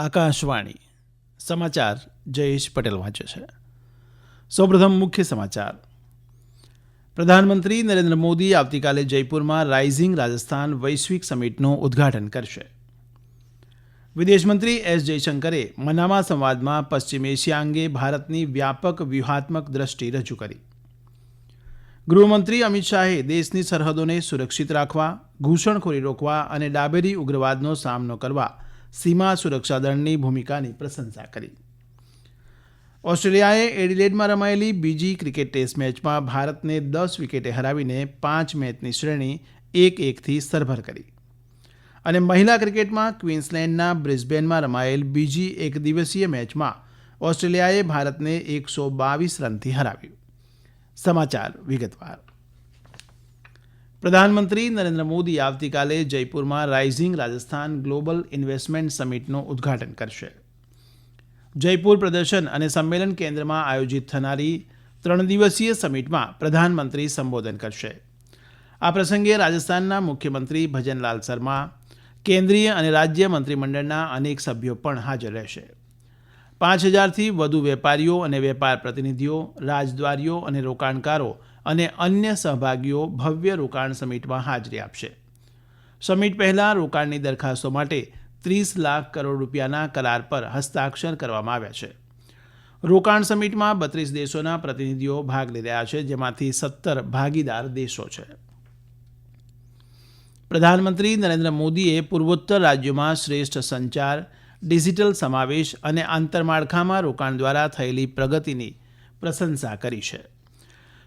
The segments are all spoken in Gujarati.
આકાશવાણી. સમાચાર જયેશ પટેલ વાંચે છે. સૌપ્રથમ મુખ્ય સમાચાર. પ્રધાનમંત્રી નરેન્દ્ર મોદી આવતીકાલે જયપુરમાં રાઇઝિંગ રાજસ્થાન વૈશ્વિક સમિટનું ઉદ્ઘાટન કરશે. વિદેશમંત્રી એસ જયશંકરે મનામા સંવાદમાં પશ્ચિમ એશિયા અંગે ભારતની વ્યાપક વ્યૂહાત્મક દ્રષ્ટિ રજૂ કરી. ગૃહમંત્રી અમિત શાહે દેશની સરહદોને સુરક્ષિત રાખવા, ઘૂસણખોરી રોકવા અને ડાબેરી ઉગ્રવાદનો સામનો કરવા સીમા સુરક્ષા દળની ભૂમિકાની પ્રશંસા કરી. ઓસ્ટ્રેલિયાએ એડિલેડમાં રમાયેલી બીજી ક્રિકેટ ટેસ્ટ મેચમાં ભારતને દસ વિકેટે હરાવીને પાંચ મેચની શ્રેણી એક એકથી સરભર કરી. અને મહિલા ક્રિકેટમાં ક્વીન્સલેન્ડના બ્રિસ્બેનમાં રમાયેલ બીજી એક દિવસીય મેચમાં ઓસ્ટ્રેલિયાએ ભારતને એકસો બાવીસ રનથી હરાવ્યું. સમાચાર વિગતવાર. પ્રધાનમંત્રી નરેન્દ્ર મોદી આવતીકાલે જયપુરમાં રાઇઝિંગ રાજસ્થાન ગ્લોબલ ઇન્વેસ્ટમેન્ટ સમિટનું ઉદ્ઘાટન કરશે. જયપુર પ્રદર્શન અને સંમેલન કેન્દ્રમાં આયોજિત થનારી ત્રણ દિવસીય સમિટમાં પ્રધાનમંત્રી સંબોધન કરશે. આ પ્રસંગે રાજસ્થાનના મુખ્યમંત્રી ભજનલાલ શર્મા, કેન્દ્રીય અને રાજ્ય મંત્રીમંડળના અનેક સભ્યો પણ હાજર રહેશે. પાંચ હજારથી વધુ વેપારીઓ અને વેપાર પ્રતિનિધિઓ, રાજદ્વારીઓ અને રોકાણકારો અને અન્ય સહભાગીઓ ભવ્ય રોકાણ સમિટમાં હાજરી આપશે. સમિટ પહેલાં રોકાણની દરખાસ્તો માટે ત્રીસ લાખ કરોડ રૂપિયાના કરાર પર હસ્તાક્ષર કરવામાં આવ્યા છે. રોકાણ સમિટમાં બત્રીસ દેશોના પ્રતિનિધિઓ ભાગ લઈ રહ્યા છે, જેમાંથી સત્તર ભાગીદાર દેશો છે. પ્રધાનમંત્રી નરેન્દ્ર મોદીએ પૂર્વોત્તર રાજ્યોમાં શ્રેષ્ઠ સંચાર, ડિજિટલ સમાવેશ અને આંતરમાળખામાં રોકાણ દ્વારા થયેલી પ્રગતિની પ્રશંસા કરી છે.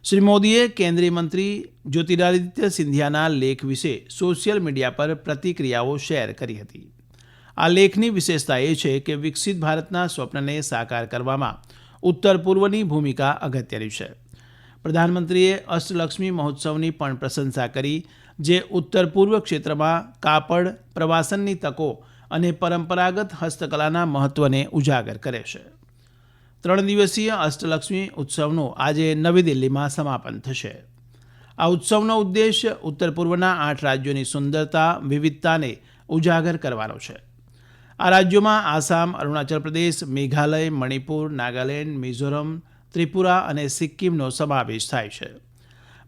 શ્રી મોદીએ કેન્દ્રીય મંત્રી જ્યોતિરાદિત્ય સિંધિયાના લેખ વિશે સોશિયલ મીડિયા પર પ્રતિક્રિયાઓ શેર કરી હતી. આ લેખની વિશેષતા એ છે કે વિકસિત ભારતના સ્વપ્નને સાકાર કરવામાં ઉત્તર પૂર્વની ભૂમિકા અગત્યની છે. પ્રધાનમંત્રીએ અષ્ટલક્ષ્મી મહોત્સવની પણ પ્રશંસા કરી, જે ઉત્તર પૂર્વ ક્ષેત્રમાં કાપડ, પ્રવાસનની તકો અને પરંપરાગત હસ્તકલાના મહત્વને ઉજાગર કરે છે. ત્રણ દિવસીય અષ્ટલક્ષ્મી ઉત્સવનું આજે નવી દિલ્હીમાં સમાપન થશે. આ ઉત્સવનો ઉદ્દેશ ઉત્તર પૂર્વના આઠ રાજ્યોની સુંદરતા, વિવિધતાને ઉજાગર કરવાનો છે. આ રાજ્યોમાં આસામ, અરુણાચલ પ્રદેશ, મેઘાલય, મણિપુર, નાગાલેન્ડ, મિઝોરમ, ત્રિપુરા અને સિક્કિમનો સમાવેશ થાય છે.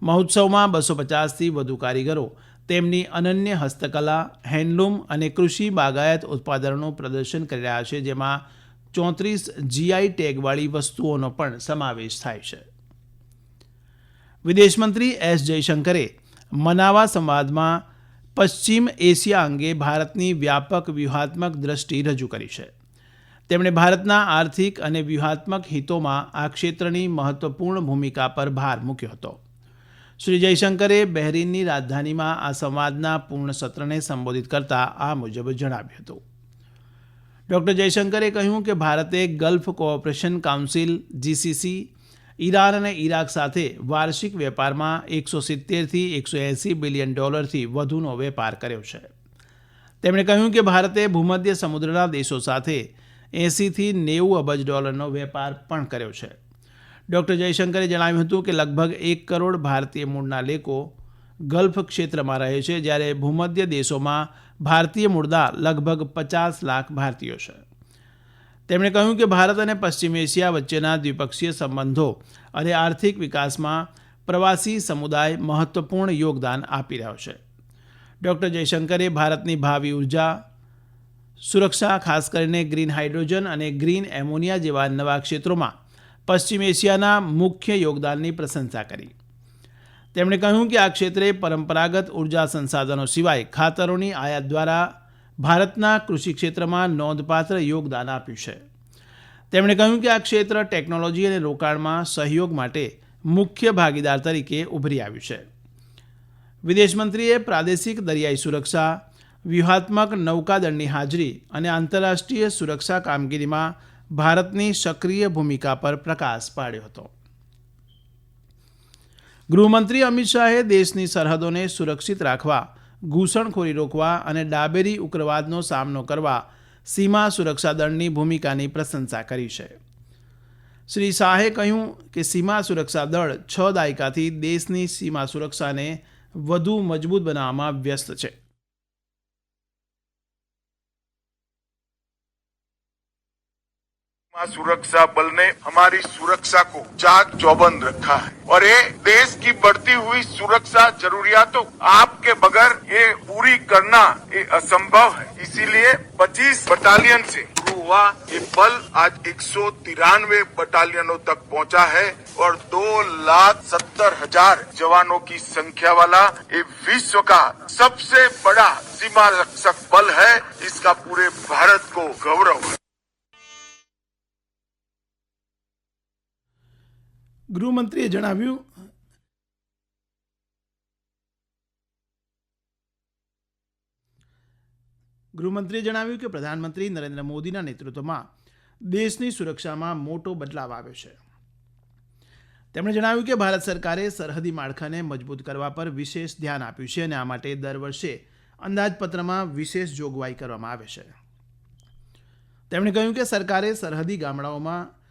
મહોત્સવમાં બસો પચાસથી વધુ કારીગરો તેમની અનન્ય હસ્તકલા, હેન્ડલૂમ અને કૃષિ બાગાયત ઉત્પાદનોનું પ્રદર્શન કરી રહ્યા છે, જેમાં ચોત્રીસ જીઆઈ ટેગવાળી વસ્તુઓનો પણ સમાવેશ થાય છે. વિદેશમંત્રી એસ જયશંકરે મનાવા સંવાદમાં પશ્ચિમ એશિયા અંગે ભારતની વ્યાપક વ્યૂહાત્મક દ્રષ્ટિ રજૂ કરી છે. તેમણે ભારતના આર્થિક અને વ્યૂહાત્મક હિતોમાં આ ક્ષેત્રની મહત્વપૂર્ણ ભૂમિકા પર ભાર મૂક્યો હતો. શ્રી જયશંકરે બહેરીનની રાજધાનીમાં આ સંવાદના પૂર્ણ સત્રને સંબોધિત કરતા આ મુજબ જણાવ્યું હતું. ડોક્ટર જયશંકરે કહ્યું કે ભારતે Gulf Cooperation Council GCC Iran અને ઈરાક સાથે વાર્ષિક વેપારમાં એકસો સિત્તેરથી એકસો એંસી બિલિયન ડોલરથી વધુનો વેપાર કર્યો છે. તેમણે કહ્યું કે ભારતે ભૂમધ્ય સમુદ્રના દેશો સાથે એંસીથી નેવું અબજ ડોલરનો વેપાર પણ કર્યો છે. ડૉક્ટર જયશંકરે જણાવ્યું હતું કે લગભગ એક કરોડ ભારતીય મૂળના લોકો ગલ્ફ ક્ષેત્રમાં રહે છે, જ્યારે ભૂમધ્ય દેશોમાં ભારતીય મૂળના લગભગ પચાસ લાખ ભારતીયો છે. તેમણે કહ્યું કે ભારત અને પશ્ચિમ એશિયા વચ્ચેના દ્વિપક્ષીય સંબંધો અને આર્થિક વિકાસમાં પ્રવાસી સમુદાય મહત્વપૂર્ણ યોગદાન આપી રહ્યો છે. ડૉક્ટર જયશંકરે ભારતની ભાવિ ઊર્જા સુરક્ષા, ખાસ કરીને ગ્રીન હાઇડ્રોજન અને ગ્રીન એમોનિયા જેવા નવા ક્ષેત્રોમાં પશ્ચિમ એશિયાના મુખ્ય યોગદાનની પ્રશંસા કરી. તેમણે કહ્યું કે આ ક્ષેત્રે પરંપરાગત ઊર્જા સંસાધનો સિવાય ખાતરોની આયાત દ્વારા ભારતના કૃષિ ક્ષેત્રમાં નોંધપાત્ર યોગદાન આપ્યું છે. તેમણે કહ્યું કે આ ક્ષેત્ર ટેકનોલોજી અને રોકાણમાં સહયોગ માટે મુખ્ય ભાગીદાર તરીકે ઉભરી આવ્યું છે. વિદેશમંત્રીએ પ્રાદેશિક દરિયાઈ સુરક્ષા, વ્યૂહાત્મક નૌકાદળની હાજરી અને આંતરરાષ્ટ્રીય સુરક્ષા કામગીરીમાં ભારતની સક્રિય ભૂમિકા પર પ્રકાશ પાડ્યો હતો. ગૃહમંત્રી અમિત શાહે દેશની સરહદોને સુરક્ષિત રાખવા, ઘૂસણખોરી રોકવા અને ડાબેરી ઉગ્રવાદનો સામનો કરવા સીમા સુરક્ષા દળની ભૂમિકાની પ્રશંસા કરી છે. શ્રી શાહે કહ્યું કે સીમા સુરક્ષા દળ છ દાયકાથી દેશની સીમા સુરક્ષાને વધુ મજબૂત બનાવવામાં વ્યસ્ત છે. सुरक्षा बल ने हमारी सुरक्षा को चाक चौबंद रखा है। और ये देश की बढ़ती हुई सुरक्षा जरूरियातों आपके बगैर ये पूरी करना ये असंभव है। इसीलिए 25 बटालियन से शुरू हुआ ये बल आज एक सौ तिरानवे बटालियनों तक पहुँचा है और दो लाख सत्तर हज़ार जवानों की संख्या वाला ये विश्व का सबसे बड़ा सीमा रक्षक बल है। इसका पूरे भारत को गौरव ગૃહમંત્રીએ જણાવ્યું ગૃહમંત્રીએ જણાવ્યું કે પ્રધાનમંત્રી નરેન્દ્ર મોદીના નેતૃત્વમાં દેશની સુરક્ષામાં મોટો બદલાવ આવ્યો છે. તેમણે જણાવ્યું કે ભારત સરકારે સરહદી માળખાને મજબૂત કરવા પર વિશેષ ધ્યાન આપ્યું છે અને આ માટે દર વર્ષે અંદાજપત્રમાં વિશેષ જોગવાઈ કરવામાં આવે છે. તેમણે કહ્યું કે સરકારે સરહદી ગામડાઓમાં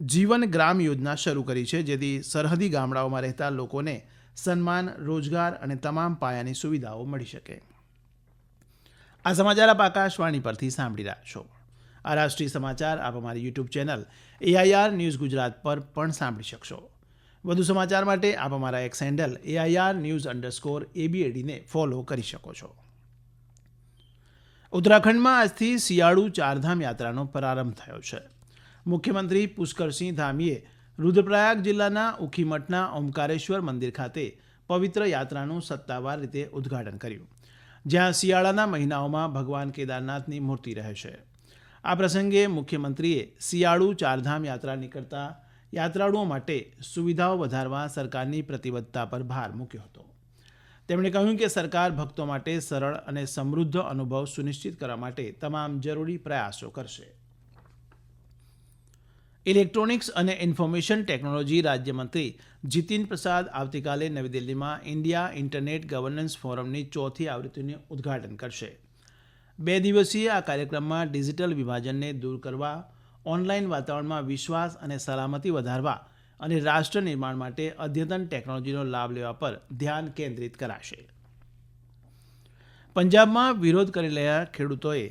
જીવન ગ્રામ યોજના શરૂ કરી છે, જેથી સરહદી ગામડાઓમાં રહેતા લોકોને સન્માન, રોજગાર અને તમામ પાયાની સુવિધાઓ મળી શકે. આ સમાચાર આપ આકાશવાણી પરથી સાંભળી રહ્યા છો. આ રાષ્ટ્રીય સમાચાર આપ અમારી YouTube channel AIR news Gujarat પર પણ સાંભળી શકશો. વધુ સમાચાર માટે આપ અમારા X handle AIR news underscore એબીએડીને follow કરી શકો છો. ઉત્તરાખંડમાં આજથી શિયાળુ ચારધામ યાત્રાનો પ્રારંભ થયો છે. મુખ્યમંત્રી પુષ્કરસિંહ ધામીએ રુદ્રપ્રયાગ જિલ્લાના ઉખીમઠના ઓમકારેશ્વર મંદિર ખાતે પવિત્ર યાત્રાનું સત્તાવાર રીતે ઉદ્ઘાટન કર્યું, જ્યાં શિયાળાના મહિનાઓમાં ભગવાન કેદારનાથની મૂર્તિ રહે છે આ પ્રસંગે મુખ્યમંત્રીએ શિયાળુ ચારધામ યાત્રા નીકળતા યાત્રાળુઓ માટે સુવિધાઓ વધારવા સરકારની પ્રતિબદ્ધતા પર ભાર મૂક્યો હતો. તેમણે કહ્યું કે સરકાર ભક્તો માટે સરળ અને સમૃદ્ધ અનુભવ સુનિશ્ચિત કરવા માટે તમામ જરૂરી પ્રયાસો કરશે. ઇલેક્ટ્રોનિક્સ અને ઇન્ફોર્મેશન ટેકનોલોજી રાજ્યમંત્રી જીતિન પ્રસાદ આવતીકાલે નવી દિલ્હીમાં ઇન્ડિયા ઇન્ટરનેટ ગવર્નન્સ ફોરમની ચોથી આવૃત્તિનું ઉદ્ઘાટન કરશે. બે દિવસીય આ કાર્યક્રમમાં ડિજિટલ વિભાજનને દૂર કરવા, ઓનલાઈન વાતાવરણમાં વિશ્વાસ અને સલામતી વધારવા અને રાષ્ટ્ર નિર્માણ માટે અદ્યતન ટેકનોલોજીનો લાભ લેવા પર ધ્યાન કેન્દ્રિત કરાશે. પંજાબમાં વિરોધ કરી રહેલા ખેડૂતોએ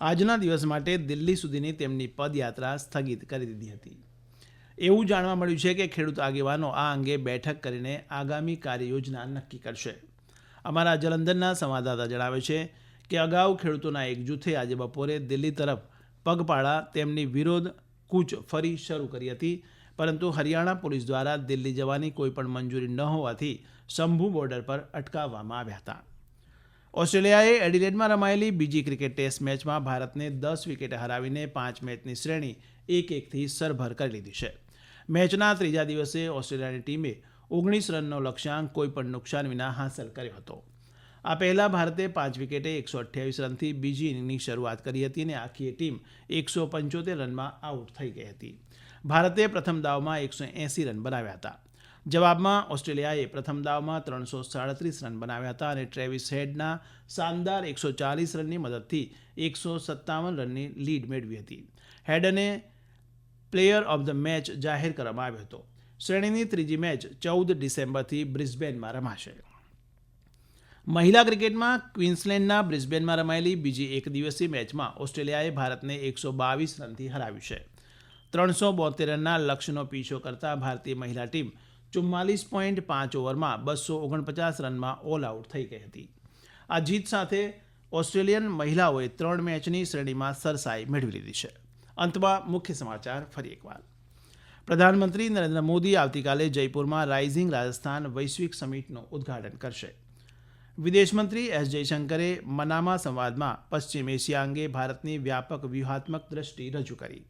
આજના દિવસ માટે દિલ્હી સુધીની તેમની પદયાત્રા સ્થગિત કરી દીધી હતી. એવું જાણવા મળ્યું છે કે ખેડૂત આગેવાનો આ અંગે બેઠક કરીને આગામી કાર્યયોજના નક્કી કરશે. અમારા જલંધરના સંવાદદાતા જણાવે છે કે અગાઉ ખેડૂતોના એક જૂથે આજે બપોરે દિલ્હી તરફ પગપાળા તેમની વિરોધ કૂચ ફરી શરૂ કરી હતી, પરંતુ હરિયાણા પોલીસ દ્વારા દિલ્હી જવાની કોઈપણ મંજૂરી ન હોવાથી શંભુ બોર્ડર પર અટકાવવામાં આવ્યા હતા. ઓસ્ટ્રેલિયાએ એડિલેડમાં રમાયેલી બીજી ક્રિકેટ ટેસ્ટ મેચમાં ભારતને દસ વિકેટે હરાવીને પાંચ મેચની શ્રેણી એક એકથી સરભર કરી લીધી છે. મેચના ત્રીજા દિવસે ઓસ્ટ્રેલિયાની ટીમે ઓગણીસ રનનો લક્ષ્યાંક કોઈપણ નુકસાન વિના હાંસલ કર્યો હતો. આ પહેલાં ભારતે પાંચ વિકેટે એકસો અઠ્યાવીસ રનથી બીજી ઇનિંગની શરૂઆત કરી હતી અને આખી ટીમ એકસો પંચોતેર રનમાં આઉટ થઈ ગઈ હતી. ભારતે પ્રથમ દાવમાં એકસો એંસી રન બનાવ્યા હતા. જવાબમાં ઓસ્ટ્રેલિયાએ પ્રથમ દાવમાં ત્રણસો સાડત્રીસ રન બનાવ્યા હતા અને ટ્રેવિસ હેડના શાનદાર એકસો ચાલીસ રનની મદદથી એકસો સત્તાવન રનની લીડ મેળવી હતી. હેડને પ્લેયર ઓફ ધ મેચ જાહેર કરવામાં આવ્યો હતો. શ્રેણીની ત્રીજી મેચ ચૌદ ડિસેમ્બરથી બ્રિસ્બેનમાં રમાશે. મહિલા ક્રિકેટમાં ક્વીન્સલેન્ડના બ્રિસ્બેનમાં રમાયેલી બીજી એક દિવસીય મેચમાં ઓસ્ટ્રેલિયાએ ભારતને એકસો બાવીસ રનથી હરાવ્યું છે. ત્રણસો બોતેર રનના લક્ષ્યનો પીછો કરતા ભારતીય મહિલા ટીમ ચુમ્માલીસ પોઈન્ટ પાંચ ઓવરમાં બસો ઓગણપચાસ રનમાં ઓલ આઉટ થઈ ગઈ હતી. આ જીત સાથે ઓસ્ટ્રેલિયન મહિલાઓએ ત્રણ મેચની શ્રેણીમાં સરસાઈ મેળવી લીધી છે. અંતમાં મુખ્ય સમાચાર ફરી એકવાર. પ્રધાનમંત્રી નરેન્દ્ર મોદી આવતીકાલે જયપુરમાં રાઇઝિંગ રાજસ્થાન વૈશ્વિક સમિટનું ઉદ્ઘાટન કરશે. વિદેશમંત્રી એસ જયશંકરે મનામા સંવાદમાં પશ્ચિમ એશિયા અંગે ભારતની વ્યાપક વ્યૂહાત્મક દ્રષ્ટિ રજૂ કરી.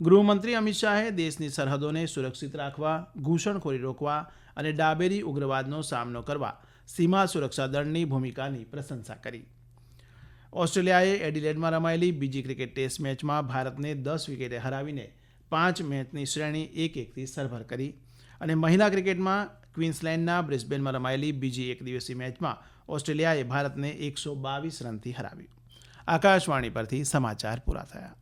ગૃહમંત્રી અમિત શાહે દેશની સરહદોને સુરક્ષિત રાખવા, ઘૂસણખોરી રોકવા અને ડાબેરી ઉગ્રવાદનો સામનો કરવા સીમા સુરક્ષા દળની ભૂમિકાની પ્રશંસા કરી. ઓસ્ટ્રેલિયાએ એડિલેડમાં રમાયેલી બીજી ક્રિકેટ ટેસ્ટ મેચમાં ભારતને દસ વિકેટે હરાવીને પાંચ મેચની શ્રેણી એક એકથી સરભર કરી અને મહિલા ક્રિકેટમાં ક્વીન્સલેન્ડના બ્રિસ્બેનમાં રમાયેલી બીજી એક દિવસીય મેચમાં ઓસ્ટ્રેલિયાએ ભારતને એકસો બાવીસ રનથી હરાવ્યું. આકાશવાણી પરથી સમાચાર પૂરા થયા.